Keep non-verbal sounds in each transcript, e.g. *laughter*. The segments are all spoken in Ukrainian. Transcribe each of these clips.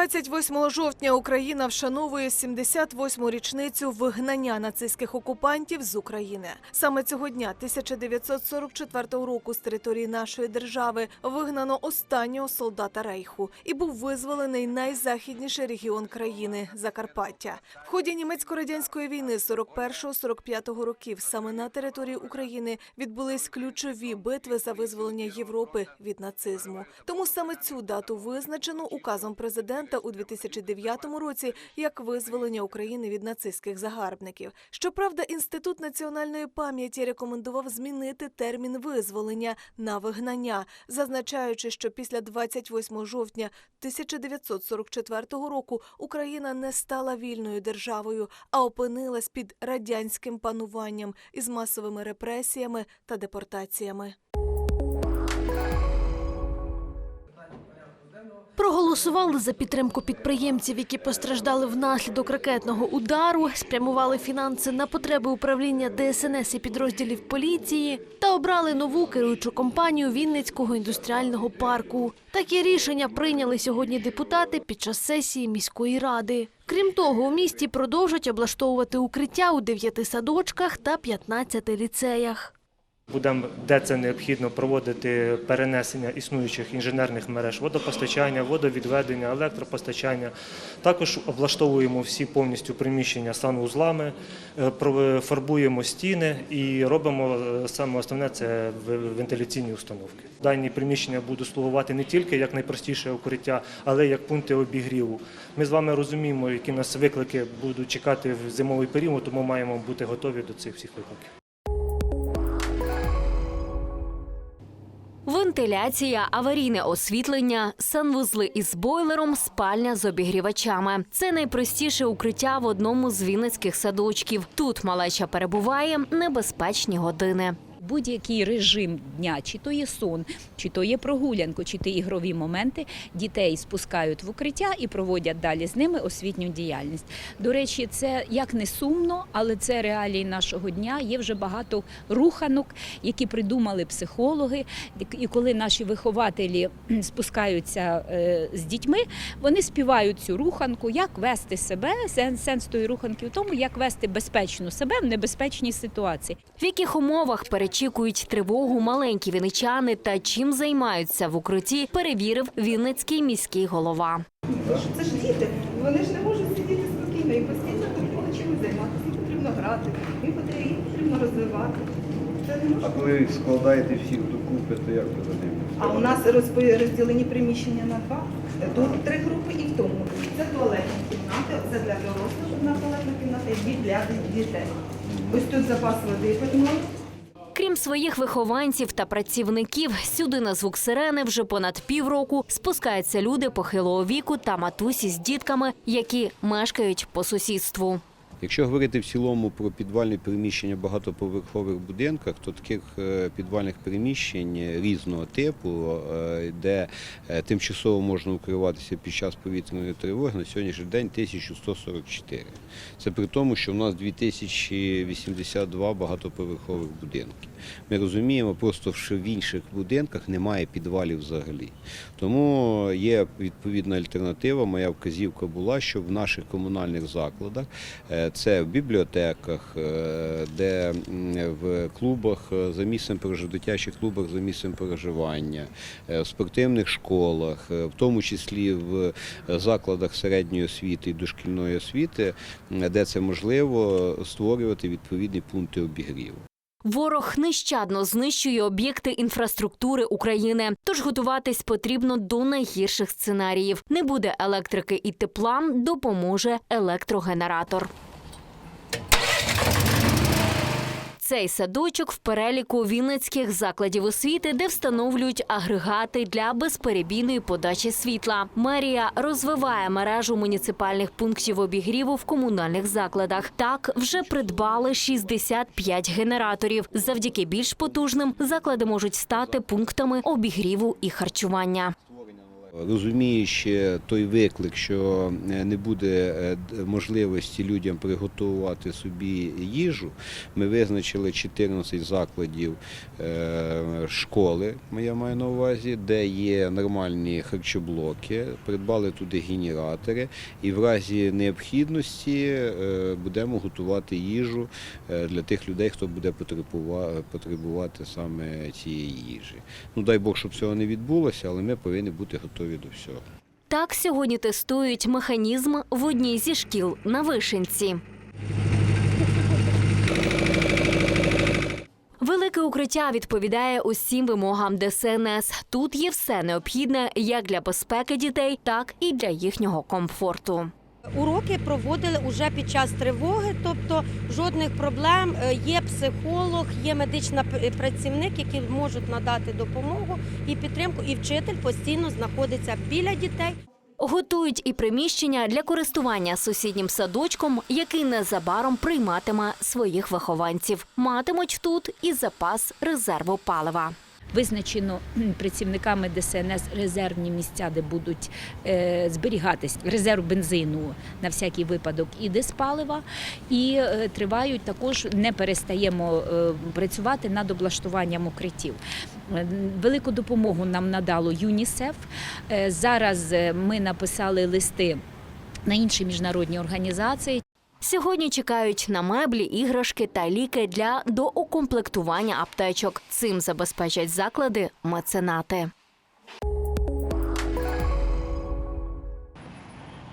28 жовтня Україна вшановує 78-му річницю вигнання нацистських окупантів з України. Саме цього дня, 1944 року, з території нашої держави вигнано останнього солдата Рейху і був визволений найзахідніший регіон країни Закарпаття. В ході німецько-радянської війни 41-45 років саме на території України відбулись ключові битви за визволення Європи від нацизму. Тому саме цю дату визначено указом президента у 2009 році як визволення України від нацистських загарбників. Щоправда, інститут національної пам'яті рекомендував змінити термін визволення на вигнання, зазначаючи, що після 28 жовтня 1944 року Україна не стала вільною державою, а опинилась під радянським пануванням із масовими репресіями та депортаціями. Проголосували за підтримку підприємців, які постраждали внаслідок ракетного удару, спрямували фінанси на потреби управління ДСНС і підрозділів поліції та обрали нову керуючу компанію Вінницького індустріального парку. Такі рішення прийняли сьогодні депутати під час сесії міської ради. Крім того, у місті продовжать облаштовувати укриття у дев'яти садочках та 15 ліцеях. Будемо, де це необхідно, проводити перенесення існуючих інженерних мереж водопостачання, водовідведення, електропостачання. Також облаштовуємо всі повністю приміщення санвузлами, е, фарбуємо стіни і робимо е, саме основне це вентиляційні установки. Дані приміщення будуть слугувати не тільки як найпростіше укриття, але й як пункти обігріву. Ми з вами розуміємо, які нас виклики будуть чекати в зимовий період, тому маємо бути готові до цих всіх викликів. Вентиляція, аварійне освітлення, санвузли із бойлером, спальня з обігрівачами. Це найпростіше укриття в одному з вінницьких садочків. Тут малеча перебуває небезпечні години. Будь-який режим дня, чи то є сон, чи то є прогулянку, чи то ігрові моменти, дітей спускають в укриття і проводять далі з ними освітню діяльність. До речі, це як не сумно, але це реалії нашого дня. Є вже багато руханок, які придумали психологи. І коли наші вихователі спускаються е, з дітьми, вони співають цю руханку, як вести себе. Сенс, тої руханки в тому, як вести безпечно себе в небезпечній ситуації. В яких умовах перечікують тривогу маленькі вінничани та чим займаються в укритті, перевірив Вінницький міський голова. Це ж діти, вони ж не можуть сидіти спокійно і постійно потрібно чимось займатися, їм потрібно грати, їм потрібно, розвивати. А коли ви складаєте всіх докупи, то як ви за ними? А у нас розділені приміщення на два. Тут три групи і в тому. Це туалетні кімнати, це для дорослих одна туалетна кімната і дві для дітей. Ось тут запас води питної. Своїх вихованців та працівників, сюди на звук сирени вже понад півроку спускаються люди похилого віку та матусі з дітками, які мешкають по сусідству. Якщо говорити в цілому про підвальні приміщення в багатоповерхових будинках, то таких е, підвальних приміщень різного типу, е, де е, тимчасово можна укриватися під час повітряної тривоги, на сьогоднішній день 1144. Це при тому, що в нас 2082 багатоповерхових будинки. Ми розуміємо, просто що в інших будинках немає підвалів взагалі. Тому є відповідна альтернатива. Моя вказівка була, що в наших комунальних закладах, це в бібліотеках, е, де в клубах е, за місцем дитячих клубах за місцем проживання, е, в спортивних школах, в тому числі в закладах середньої освіти і дошкільної освіти, де це можливо, створювати відповідні пункти обігріву. Ворог нещадно знищує об'єкти інфраструктури України, тож готуватись потрібно до найгірших сценаріїв. Не буде електрики і тепла, допоможе електрогенератор. Цей садочок в переліку вінницьких закладів освіти, де встановлюють агрегати для безперебійної подачі світла. Мерія розвиває мережу муніципальних пунктів обігріву в комунальних закладах. Так вже придбали 65 генераторів. Завдяки більш потужним заклади можуть стати пунктами обігріву і харчування. Розуміючи той виклик, що е, не буде е, можливості людям приготувати собі їжу, ми визначили 14 закладів е, школи, я маю на увазі, де є нормальні харчоблоки, придбали туди генератори, і в разі необхідності будемо готувати їжу для тих людей, хто буде потребувати саме цієї їжі. Ну дай Бог, щоб цього не відбулося, але ми повинні бути готові до всього. Так сьогодні тестують механізм в одній зі шкіл на Вишенці. Велике укриття відповідає усім вимогам ДСНС. Тут є все необхідне як для безпеки дітей, так і для їхнього комфорту. Уроки проводили уже під час тривоги, тобто жодних проблем. Е, Є психолог, є медична працівник, які можуть надати допомогу і підтримку. І вчитель постійно знаходиться біля дітей. Готують і приміщення для користування сусіднім садочком, який незабаром прийматиме своїх вихованців. Матимуть тут і запас резерву палива. Визначено працівниками ДСНС резервні місця, де будуть е, зберігатись резерв бензину на всякий випадок і диспалива. І е, тривають також, не перестаємо е, працювати над облаштуванням укриттів. Велику допомогу нам надало ЮНІСЕФ. Зараз ми написали листи на інші міжнародні організації. Сьогодні чекають на меблі, іграшки та ліки для доукомплектування аптечок. Цим забезпечать заклади меценати.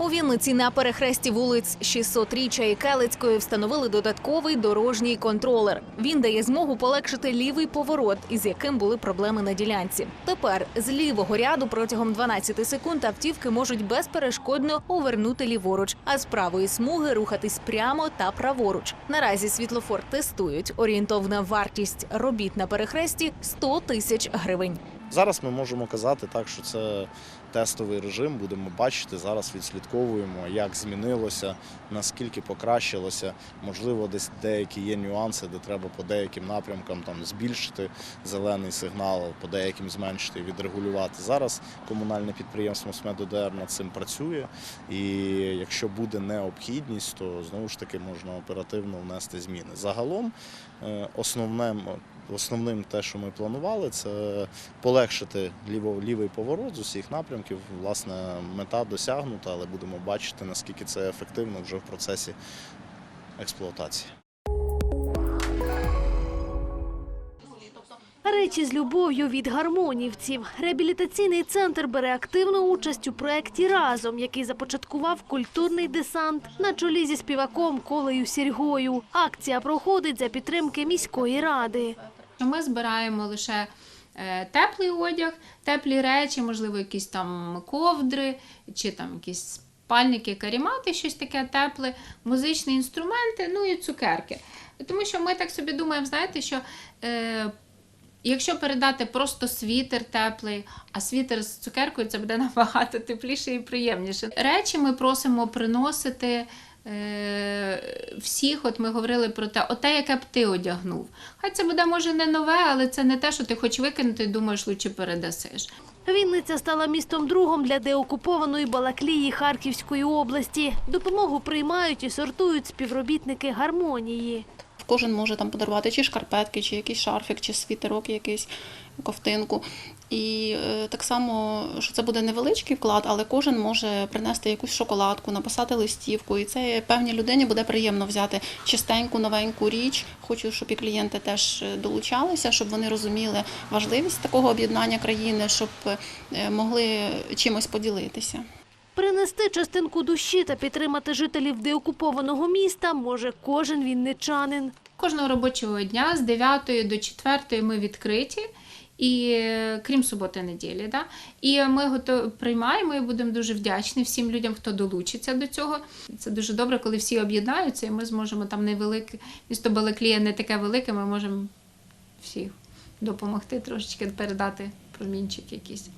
У Вінниці на перехресті вулиць 600-річчя і Келицької встановили додатковий дорожній контролер. Він дає змогу полегшити лівий поворот, із яким були проблеми на ділянці. Тепер з лівого ряду протягом 12 секунд автівки можуть безперешкодно увернути ліворуч, а з правої смуги рухатись прямо та праворуч. Наразі світлофор тестують. Орієнтовна вартість робіт на перехресті 100 тисяч гривень. Зараз ми можемо казати так, що це тестовий режим. Будемо бачити. Зараз відслідковуємо, як змінилося, наскільки покращилося. Можливо, десь деякі є нюанси, де треба по деяким напрямкам там збільшити зелений сигнал, по деяким зменшити, відрегулювати. Зараз комунальне підприємство СМЕДОДР над цим працює. І якщо буде необхідність, то знову ж таки можна оперативно внести зміни. Загалом е, основним, те, що ми планували, це полегшити ліво, лівий поворот з усіх напрямків. Власне, мета досягнута, але будемо бачити, наскільки це ефективно вже в процесі експлуатації. Речі з любов'ю від гармонівців. Реабілітаційний центр бере активну участь у проєкті разом, який започаткував культурний десант на чолі зі співаком Колею Сіргою. Акція проходить за підтримки міської ради. Ми збираємо лише е, теплий одяг, теплі речі, можливо, якісь там ковдри чи там якісь спальники, карімати, щось таке тепле, музичні інструменти, ну і цукерки. Тому що ми так собі думаємо, знаєте, що е, якщо передати просто світер теплий, а світер з цукеркою це буде *laughs* набагато тепліше і приємніше. Речі ми просимо приносити. Е, Всіх, от ми говорили про те, оте, яке б ти одягнув. Хай це буде може не нове, але це не те, що ти хочеш викинути думаєш, лучше передасиш. Вінниця стала містом другом для деокупованої Балаклії Харківської області. Допомогу приймають і сортують співробітники гармонії. Кожен може там подарувати чи шкарпетки, чи якийсь шарфік, чи світерок, якийсь ковтинку. І е, так само, що це буде невеличкий вклад, але кожен може принести якусь шоколадку, написати листівку. І це певній людині буде приємно взяти чистеньку, новеньку річ. Хочу, щоб і клієнти теж е, долучалися, щоб вони розуміли важливість такого об'єднання країни, щоб е, могли чимось поділитися. Принести частинку душі та підтримати жителів деокупованого міста може кожен вінничанин. Кожного робочого дня з 9 до 4 ми відкриті. І крім суботи неділі, да? і ми готов... приймаємо і будемо дуже вдячні всім людям, хто долучиться до цього. Це дуже добре, коли всі об'єднаються, і ми зможемо там невелике місто Балаклія не таке велике. Ми можемо всіх допомогти трошечки передати промінчик якийсь.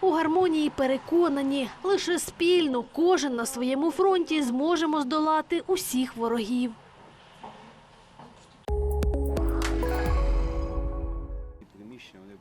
У гармонії переконані, лише спільно кожен на своєму фронті зможемо здолати усіх ворогів.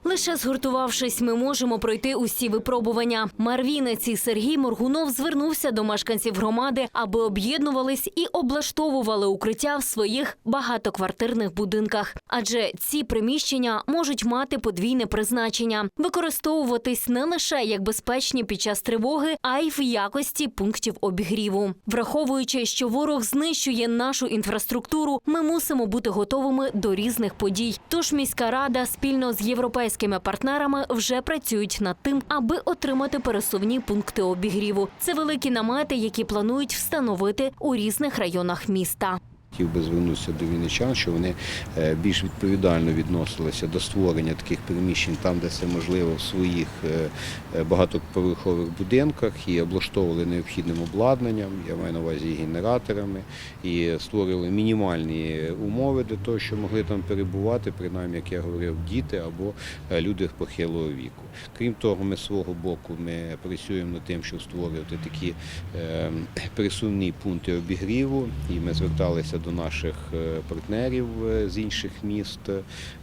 Лише згуртувавшись, ми можемо пройти усі випробування. Мер Вінниці Сергій Моргунов звернувся до мешканців громади, аби об'єднувались і облаштовували укриття в своїх багатоквартирних будинках. Адже ці приміщення можуть мати подвійне призначення, використовуватись не лише як безпечні під час тривоги, а й в якості пунктів обігріву. Враховуючи, що ворог знищує нашу інфраструктуру, ми мусимо бути готовими до різних подій. Тож міська рада спільно з європейськими партнерами вже працюють над тим, аби отримати пересувні пункти обігріву. Це великі намети, які планують встановити у різних районах міста. Хотів би звернутися до вінничан, що вони е, більш відповідально відносилися до створення таких приміщень там, де це можливо, в своїх е, е, багатоповерхових будинках і облаштовували необхідним обладнанням, я маю на увазі генераторами, і створювали мінімальні умови для того, щоб могли там перебувати, принаймні, як я говорив, діти або люди похилого віку. Крім того, ми з свого боку ми працюємо над тим, щоб створювати такі е, пересувні пункти обігріву, і ми зверталися до наших е, партнерів е, з інших міст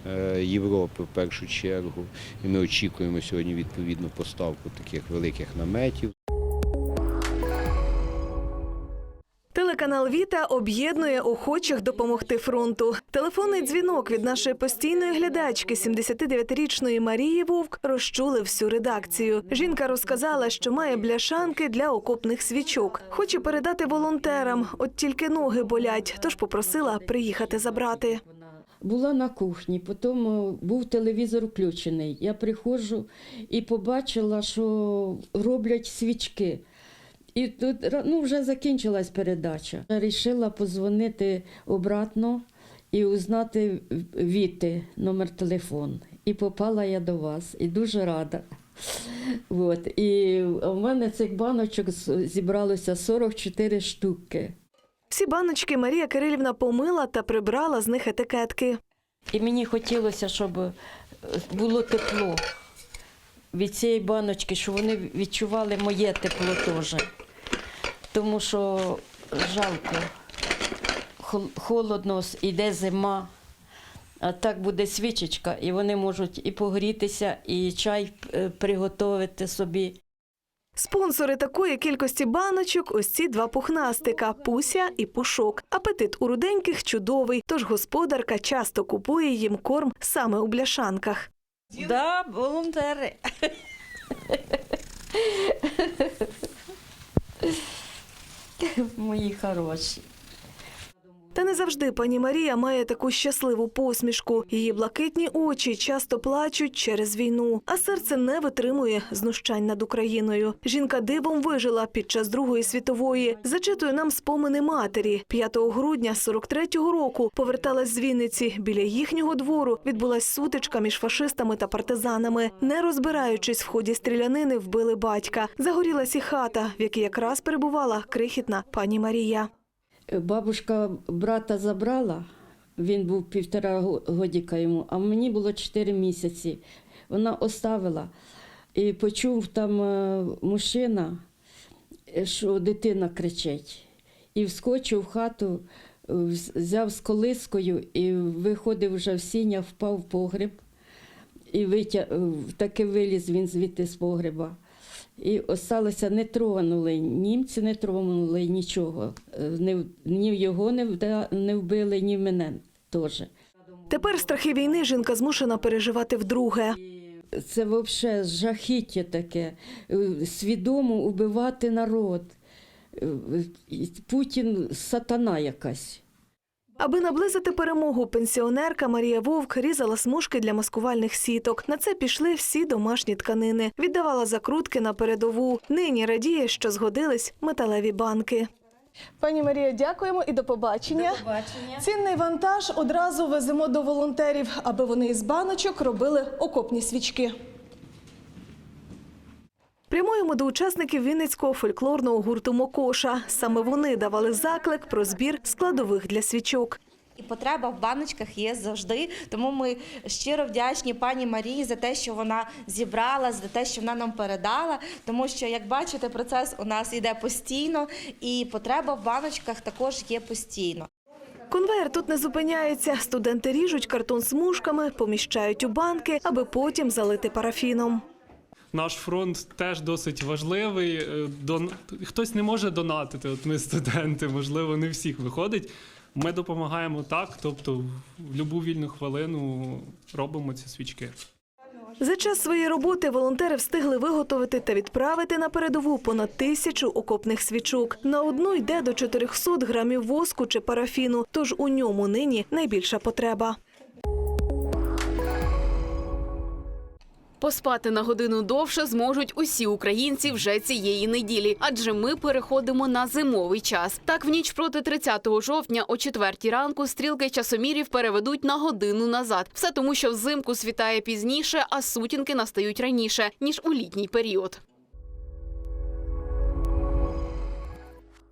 е, Європи в першу чергу. І ми очікуємо сьогодні відповідну поставку таких великих наметів. Телеканал Віта об'єднує охочих допомогти фронту. Телефонний дзвінок від нашої постійної глядачки, 79-річної Марії Вовк, розчули всю редакцію. Жінка розказала, що має бляшанки для окопних свічок. Хоче передати волонтерам, от тільки ноги болять, тож попросила приїхати забрати. Була на кухні, потім е, був телевізор включений. Я приходжу і побачила, що роблять свічки. І тут ну, вже закінчилась передача. Я Рішила позвонити обратно і узнати Віти номер телефону. І попала я до вас, і дуже рада. От. І в мене цих баночок зібралося 44 штуки. Всі баночки Марія Кирилівна помила та прибрала з них етикетки. І мені хотілося, щоб було тепло від цієї баночки, щоб вони відчували моє тепло теж. Тому що жалко, холодно, іде зима, а так буде свічечка, і вони можуть і погрітися, і чай е, приготувати собі. Спонсори такої кількості баночок ось ці два пухнастика Пуся і Пушок. Апетит у руденьких чудовий, тож господарка часто купує їм корм саме у бляшанках. Да, волонтери. Мої хороші. Та не завжди пані Марія має таку щасливу посмішку. Її блакитні очі часто плачуть через війну, а серце не витримує знущань над Україною. Жінка дивом вижила під час Другої світової. Зачитує нам спомини матері. 5 грудня 43-го року поверталась з Вінниці. Біля їхнього двору відбулась сутичка між фашистами та партизанами. Не розбираючись в ході стрілянини, вбили батька. Загорілась і хата, в якій якраз перебувала крихітна пані Марія. Бабушка брата забрала, він був півтора го- годіка йому, а мені було чотири місяці. Вона оставила і почув там е, мужчина, е, що дитина кричить. І вскочив в хату, е, взяв з колискою і виходив вже в сіня, впав в погреб. І витя... е, таки виліз він звідти з погреба. І осталося не тронули, німці не тронули нічого. Е, ні його не, вбили, ні мене теж. Тепер страхи війни жінка змушена переживати вдруге. Це взагалі жахіття таке. Е, Свідомо убивати народ. Е, Путін сатана якась. Аби наблизити перемогу, пенсіонерка Марія Вовк різала смужки для маскувальних сіток. На це пішли всі домашні тканини. Віддавала закрутки на передову. Нині радіє, що згодились металеві банки. Пані Марія, дякуємо і до побачення. Цінний вантаж одразу веземо до волонтерів, аби вони із баночок робили окопні свічки. Прямуємо до учасників Вінницького фольклорного гурту Мокоша. Саме вони давали заклик про збір складових для свічок. І потреба в баночках є завжди. Тому ми щиро вдячні пані Марії за те, що вона зібрала, за те, що вона нам передала. Тому що, як бачите, процес у нас йде постійно, і потреба в баночках також є постійно. Конвейер тут не зупиняється. Студенти ріжуть картон смужками, поміщають у банки, аби потім залити парафіном. Наш фронт теж досить важливий. Е, Дон... Хтось не може донатити. От ми студенти, можливо, не всіх виходить. Ми допомагаємо так, тобто в будь-яку вільну хвилину робимо ці свічки. За час своєї роботи волонтери встигли виготовити та відправити на передову понад тисячу окопних свічок. На одну йде до 400 грамів воску чи парафіну, тож у ньому нині найбільша потреба. Поспати на годину довше зможуть усі українці вже цієї неділі, адже ми переходимо на зимовий час. Так, в ніч проти 30 жовтня о 4 ранку стрілки часомірів переведуть на годину назад. Все тому, що взимку світає пізніше, а сутінки настають раніше ніж у літній період.